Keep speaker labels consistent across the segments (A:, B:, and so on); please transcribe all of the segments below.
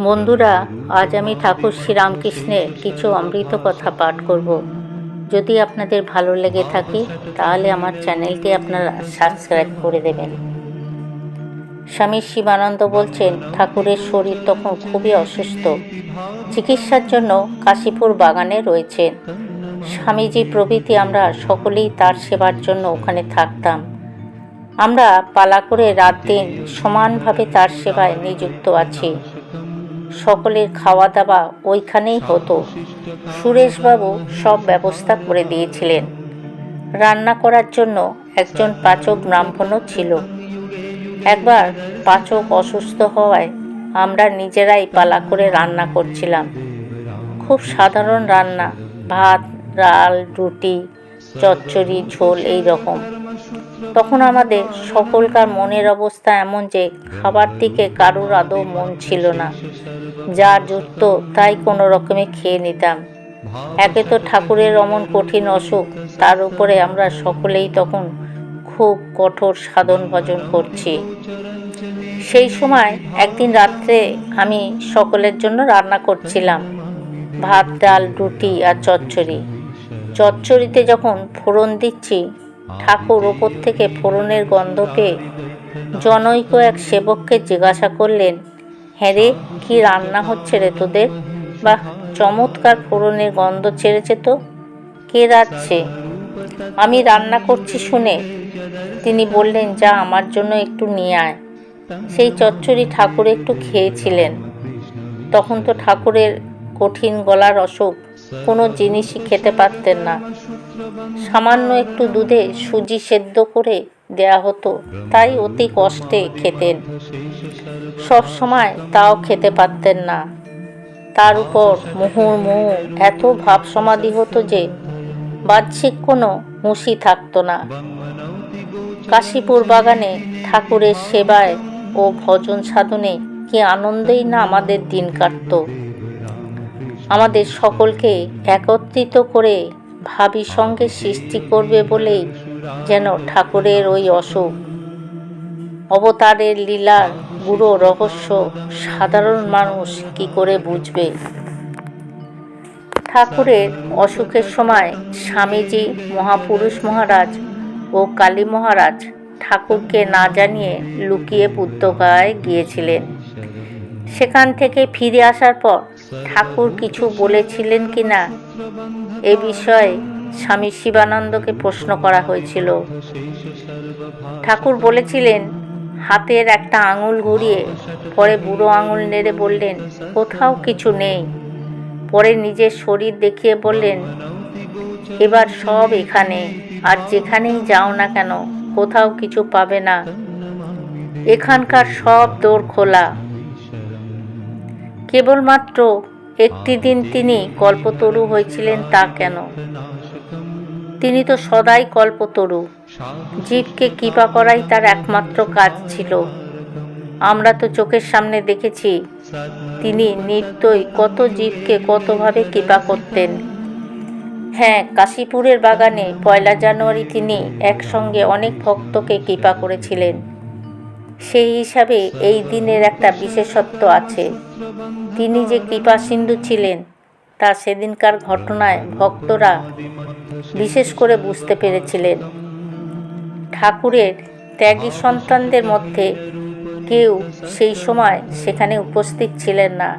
A: বন্ধুরা, আজ আমি ঠাকুর শ্রীরামকৃষ্ণের কিছু অমৃত কথা পাঠ করব। যদি আপনাদের ভালো লেগে থাকে, তাহলে আমার চ্যানেলটি আপনারা সাবস্ক্রাইব করে দেবেন। স্বামী শিবানন্দ বলছেন, ঠাকুরের শরীর তখন খুবই অসুস্থ। চিকিৎসার জন্য কাশীপুর বাগানে রয়েছেন। স্বামীজি প্রভৃতি আমরা সকলেই তার সেবার জন্য ওখানে থাকতাম। আমরা পালা করে রাত দিন সমানভাবে তার সেবায় নিযুক্ত আছি। সকলের খাওয়া দাওয়া ওইখানেই হতো। সুরেশবাবু সব ব্যবস্থা করে দিয়েছিলেন। রান্না করার জন্য একজন পাচক ব্রাহ্মণও ছিল। একবার পাচক অসুস্থ হওয়ায় আমরা নিজেরাই পালা করে রান্না করছিলাম। খুব সাধারণ রান্না, ভাত, ডাল, রুটি চচ্চড়ি, ঝোল এই রকম তখন আমাদের সকলকার মনের অবস্থা এমন যে খাবার দিকে কারোর আদৌ মন ছিল না। যা জুটত তাই কোনো রকমে খেয়ে নিতাম। একে তো ঠাকুরের অমন কঠিন অসুখ, তার উপরে আমরা সকলেই তখন খুব কঠোর সাধন ভজন করছি। সেই সময় একদিন রাত্রে আমি সকলের জন্য রান্না করছিলাম। ভাত, ডাল, রুটি আর চচ্চড়ি। চচ্চড়িতে যখন ফোড়ন দিচ্ছি, ঠাকুর ওপর থেকে ফোড়নের গন্ধ পেয়ে জনৈক এক সেবককে জিজ্ঞাসা করলেন হ্যাঁ রে, কী রান্না হচ্ছে রে তোদের? বা চমৎকার ফোড়নের গন্ধ ছেড়েছে তো। কে রাখছে আমি রান্না করছি শুনে। তিনি বললেন, যা আমার জন্য একটু নিয়ে আয়। সেই চচ্চড়ি ঠাকুর একটু খেয়েছিলেন। তখন তো ঠাকুরের কঠিন গলার অসুখ কোনো জিনিসই খেতে পারতেন না। সামান্য একটু দুধে সুজি সেদ্ধ করে দেয়া হতো, তাই অতি কষ্টে খেতেন। সব সময় তাও খেতে পারতেন না। তার উপর মুহুর্মুহু এত ভাব সমাধি হতো যে বাহ্যিক কোনো হুঁশি থাকতো না। কাশীপুর বাগানে ঠাকুরের সেবায় ও ভজন সাধনে কি আনন্দেই না আমাদের দিন কাটতো। আমাদের সকলকে একত্রিত করে ভাবি সঙ্গে সৃষ্টি করবে বলেই যেন ঠাকুরের ওই অসুখ অবতারের লীলার গুরু রহস্য সাধারণ মানুষ কি করে বুঝবে? ঠাকুরের অসুখের সময় স্বামীজি, মহাপুরুষ মহারাজ ও কালী মহারাজ ঠাকুরকে না জানিয়ে লুকিয়ে বুদ্ধগায় গিয়েছিলেন। সেখান থেকে ফিরে আসার পর ঠাকুর কিছু বলেছিলেন কি না এ বিষয়ে স্বামী শিবানন্দকে প্রশ্ন করা হয়েছিল। ঠাকুর বলেছিলেন, হাতের একটা আঙুল ঘুরিয়ে পরে বুড়ো আঙুল নেড়ে বললেন, কোথাও কিছু নেই। পরে নিজের শরীর দেখিয়ে বললেন, এবার সব এখানে, আর যেখানেই যাও না কেন, কোথাও কিছু পাবে না। এখানকার সব দৌড় খোলা। কেবলমাত্র একটি দিন তিনি কল্পতরু হয়েছিলেন তা কেন? তিনি তো সদাই কল্পতরু। জীবকে কৃপা করাই তার একমাত্র কাজ ছিল। আমরা তো চোখের সামনে দেখেছি তিনি নিত্যই কত জীবকে কতভাবে কৃপা করতেন। হ্যাঁ কাশীপুরের বাগানে পয়লা জানুয়ারি তিনি একসঙ্গে অনেক ভক্তকে কৃপা করেছিলেন। সেই হিসাবে এই দিনের একটা বিশেষত্ব আছে। তিনি যে কৃপা সিন্ধু ছিলেন, তা সেদিনকার ঘটনায় ভক্তরা বিশেষ করে বুঝতে পেরেছিলেন। ঠাকুরের ত্যাগী সন্তানদের মধ্যে কেউ সেই সময় সেখানে উপস্থিত ছিলেন না।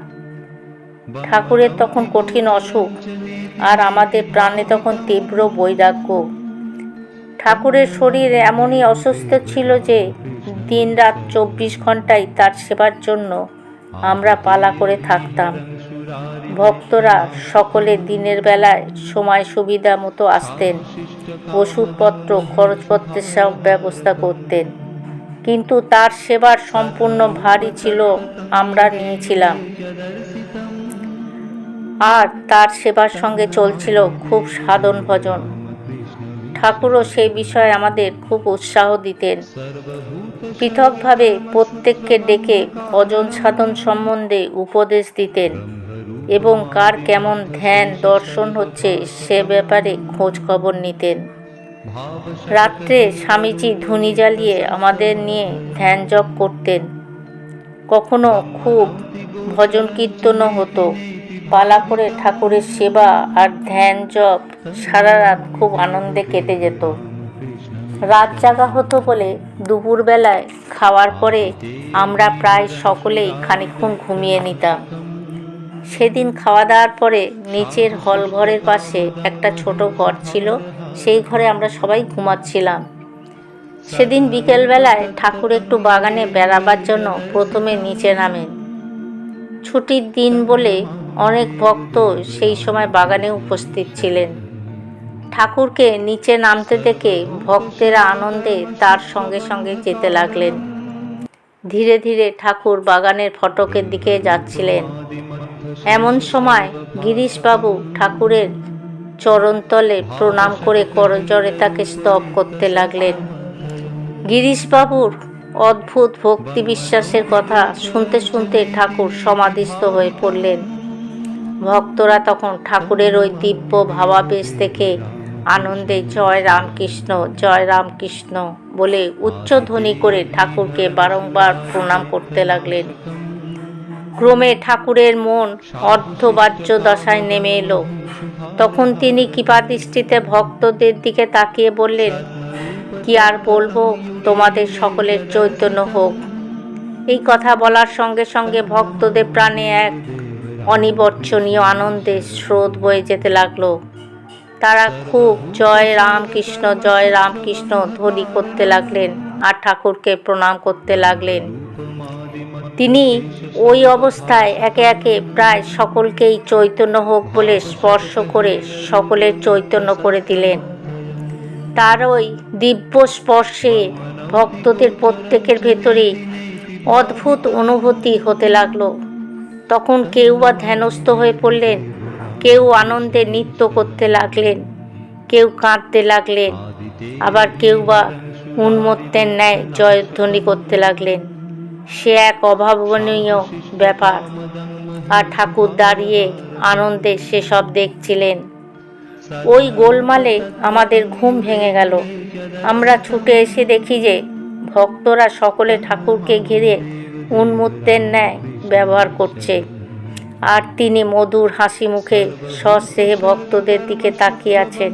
A: ঠাকুরের তখন কঠিন অসুখ আর আমাদের প্রাণে তখন তীব্র বৈরাগ্য। ঠাকুরের শরীর এমনই অসুস্থ ছিল যে দিন রাত চব্বিশ ঘন্টায় তার সেবার জন্য আমরা পালা করে থাকতাম। ভক্তরা সকলে দিনের বেলায় সময় সুবিধা মতো আসতেন, ওষুধপত্র, খরচপত্রের সব ব্যবস্থা করতেন। কিন্তু তার সেবার সম্পূর্ণ ভারই ছিল আমরা নিয়েছিলাম। আর তার সেবার সঙ্গে চলছিল খুব সাধন ভজন। ঠাকুরও সেই বিষয়ে আমাদের খুব উৎসাহ দিতেন। পৃথকভাবে প্রত্যেককে ডেকে ভজন সাধন সম্বন্ধে উপদেশ দিতেন এবং কার কেমন ধ্যান, দর্শন হচ্ছে সে ব্যাপারে খোঁজ খবর নিতেন। রাত্রে স্বামীজি ধুনি জ্বালিয়ে আমাদের নিয়ে ধ্যান জপ করতেন। কখনো খুব ভজন কীর্তনও হতো। পালা করে ঠাকুরের সেবা আর ধ্যান জপ সারা রাত খুব আনন্দে কেটে যেত। রাত জাগা হতো বলে দুপুরবেলায় খাওয়ার পরে আমরা প্রায় সকলেই খানিকক্ষণ ঘুমিয়ে নিতাম। সেদিন খাওয়া দাওয়ার পরে নিচের হল ঘরের পাশে একটা ছোট ঘর ছিল, সেই ঘরে আমরা সবাই ঘুমাচ্ছিলাম। সেদিন বিকেলবেলায় ঠাকুর একটু বাগানে বেড়াবার জন্য প্রথমে নিচে নামেন। ছুটির দিন বলে অনেক ভক্ত সেই সময় বাগানে উপস্থিত ছিলেন। ঠাকুরকে নিচে নামতে দেখে ভক্তেরা আনন্দে তার সঙ্গে সঙ্গে যেতে লাগলেন। ধীরে ধীরে ঠাকুর বাগানের ফটকের দিকে যাচ্ছিলেন। এমন সময় গিরিশবাবু ঠাকুরের চরণতলে প্রণাম করে করজরে তাকে স্তব করতে লাগলেন। গিরিশবাবুর অদ্ভুত ভক্তি বিশ্বাসের কথা শুনতে শুনতে ঠাকুর সমাধিস্থ হয়ে পড়লেন। ভক্তরা তখন ঠাকুরের ওই দিব্য ভাবাবেশ দেখে আনন্দে জয় রামকৃষ্ণ জয় রামকৃষ্ণ বলে উচ্চধ্বনি করে ঠাকুরকে বারংবার প্রণাম করতে লাগলেন। ক্রমে ঠাকুরের মন অর্ধবাহ্য দশায় নেমে এলো। তখন তিনি কৃপাদৃষ্টিতে ভক্তদের দিকে তাকিয়ে বললেন, কি আর বলব, তোমাদের সকলের চৈতন্য হোক। এই কথা বলার সঙ্গে সঙ্গে ভক্তদের প্রাণে এক অনিবর্চনীয় আনন্দের স্রোত বয়ে যেতে লাগল। তারা খুব জয় রামকৃষ্ণ জয় রামকৃষ্ণ ধ্বনি করতে লাগলেন আর ঠাকুরকে প্রণাম করতে লাগলেন। তিনি ওই অবস্থায় একে একে প্রায় সকলকেই চৈতন্য হোক বলে স্পর্শ করে সকলের চৈতন্য করে দিলেন। তার ওই দিব্য স্পর্শে ভক্তদের প্রত্যেকের ভেতরে অদ্ভুত অনুভূতি হতে লাগল। তখন কেউ বা ধ্যানস্থ হয়ে পড়লেন। কেউ আনন্দে নৃত্য করতে লাগলেন, কেউ কাঁদতে লাগলেন, আবার কেউ বা উন্মত্তের ন্যায় জয়ধ্বনি করতে লাগলেন। সে এক অভাবনীয় ব্যাপার। আর ঠাকুর দাঁড়িয়ে আনন্দে সেসব দেখছিলেন। ওই গোলমালে আমাদের ঘুম ভেঙে গেল। আমরা ছুটে এসে দেখি যে, ভক্তরা সকলে ঠাকুরকে ঘিরে উন্মত্তের ন্যায় ব্যবহার করছে। আর তিনি মধুর হাসি মুখে সস্নেহে ভক্তদের দিকে তাকিয়ে আছেন।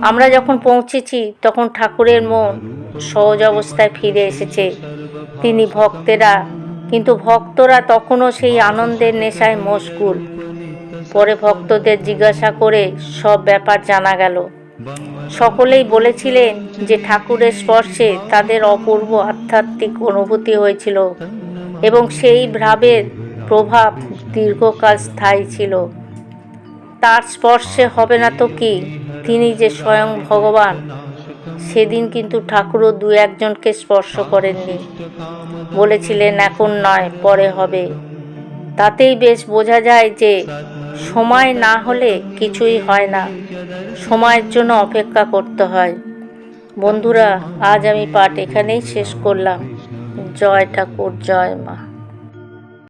A: আমরা যখন পৌঁছেছি, তখন ঠাকুরের মন সহজ অবস্থায় ফিরে এসেছে। তিনি ভক্তেরা, কিন্তু ভক্তরা তখনও সেই আনন্দের নেশায় মশগুল। পরে ভক্তদের জিজ্ঞাসা করে সব ব্যাপার জানা গেল। সকলেই বলেছিলেন যে ঠাকুরের স্পর্শে তাদের অপূর্ব আধ্যাত্মিক অনুভূতি হয়েছিল এবং সেই ভাবের প্রভাব দীর্ঘকাল স্থায়ী ছিল। তার স্পর্শে হবে না তো কি? তিনি যে স্বয়ং ভগবান, সেদিন কিন্তু ঠাকুরও দু একজনকে স্পর্শ করেননি। বলেছিলেন, এখন নয়, পরে হবে। তাতেই বেশ বোঝা যায় যে সময় না হলে কিছুই হয় না। সময়ের জন্য অপেক্ষা করতে হয়। বন্ধুরা, আজ আমি পাঠ এখানেই শেষ করলাম। জয় ঠাকুর, জয় মা।